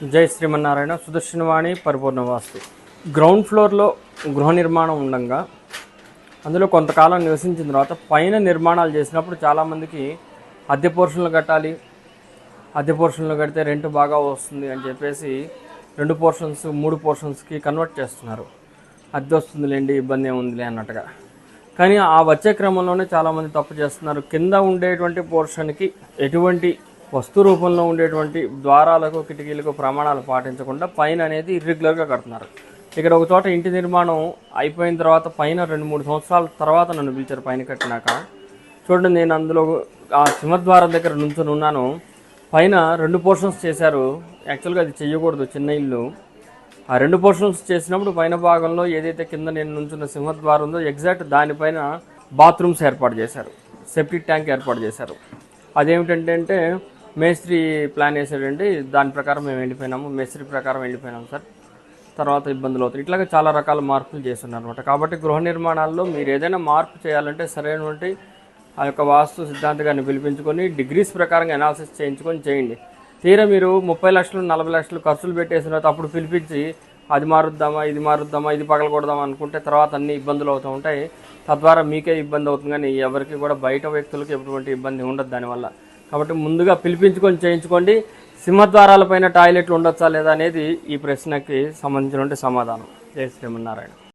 జై శ్రీమన్నారాయణ. సుదర్శనవాణి పరిపూర్ణ వాస్తు గ్రౌండ్ ఫ్లోర్లో గృహ నిర్మాణం ఉండగా అందులో కొంతకాలం నివసించిన తర్వాత పైన నిర్మాణాలు చేసినప్పుడు చాలామందికి అద్దె పోర్షన్లు కట్టాలి అద్దె పోర్షన్లు కడితే రెంట్ బాగా వస్తుంది అని చెప్పేసి రెండు పోర్షన్స్ మూడు పోర్షన్స్కి కన్వర్ట్ చేస్తున్నారు. అద్దె వస్తుందిలేండి ఇబ్బంది ఏముందిలే అన్నట్టుగా. కానీ ఆ వచ్చే క్రమంలోనే చాలామంది తప్పు చేస్తున్నారు. కింద ఉండేటువంటి పోర్షన్కి ఎటువంటి వస్తు రూపంలో ఉండేటువంటి ద్వారాలకు కిటికీలకు ప్రమాణాలు పాటించకుండా పైన అనేది ఇర్రెగ్యులర్గా కడుతున్నారు. ఇక్కడ ఒక చోట ఇంటి నిర్మాణం అయిపోయిన తర్వాత పైన రెండు మూడు సంవత్సరాల తర్వాత నన్ను పిలిచారు పైన కట్టినాక. చూడండి నేను అందులో ఆ సింహద్వారం దగ్గర నుంచొని ఉన్నాను. పైన రెండు పోర్షన్స్ చేశారు. యాక్చువల్గా అది చెయ్యకూడదు చిన్న ఇల్లు. ఆ రెండు పోర్షన్స్ చేసినప్పుడు పైన భాగంలో ఏదైతే కింద నేను నుంచున్న సింహద్వారం ఉందో ఎగ్జాక్ట్ దానిపైన బాత్రూమ్స్ ఏర్పాటు చేశారు. సెప్టిక్ ట్యాంక్ ఏర్పాటు చేశారు. అదేమిటంటే అంటే మేస్త్రి ప్లాన్ వేసాడండి దాని ప్రకారం మేము వెళ్ళిపోయినాము మేస్త్రి ప్రకారం వెళ్ళిపోయినాము సార్. తర్వాత ఇబ్బందులు అవుతాయి ఇట్లాగే చాలా రకాల మార్పులు చేస్తున్నారు అనమాట కాబట్టి గృహ నిర్మాణాల్లో మీరు ఏదైనా మార్పు చేయాలంటే సరైనటువంటి ఆ యొక్క వాస్తు సిద్ధాంత గారిని పిలిపించుకొని డిగ్రీస్ ప్రకారంగా అనాలిసిస్ చేయించుకొని చేయండి. తీరా మీరు ముప్పై లక్షలు నలభై లక్షలు ఖర్చులు పెట్టేసిన తర్వాత అప్పుడు పిలిపించి అది మారుద్దామా ఇది మారుద్దామా ఇది పగలకూడదామా అనుకుంటే తర్వాత అన్ని ఇబ్బందులు అవుతూ ఉంటాయి. తద్వారా మీకే ఇబ్బంది అవుతుంది. కానీ ఎవరికి కూడా బయట వ్యక్తులకు ఎటువంటి ఇబ్బంది ఉండదు దానివల్ల. కాబట్టి ముందుగా పిలిపించుకొని చేయించుకోండి. సింహద్వారాలపైన టాయిలెట్లు ఉండొచ్చా లేదా అనేది ఈ ప్రశ్నకి సంబంధించినటువంటి సమాధానం. జయ శ్రీమన్నారాయణ.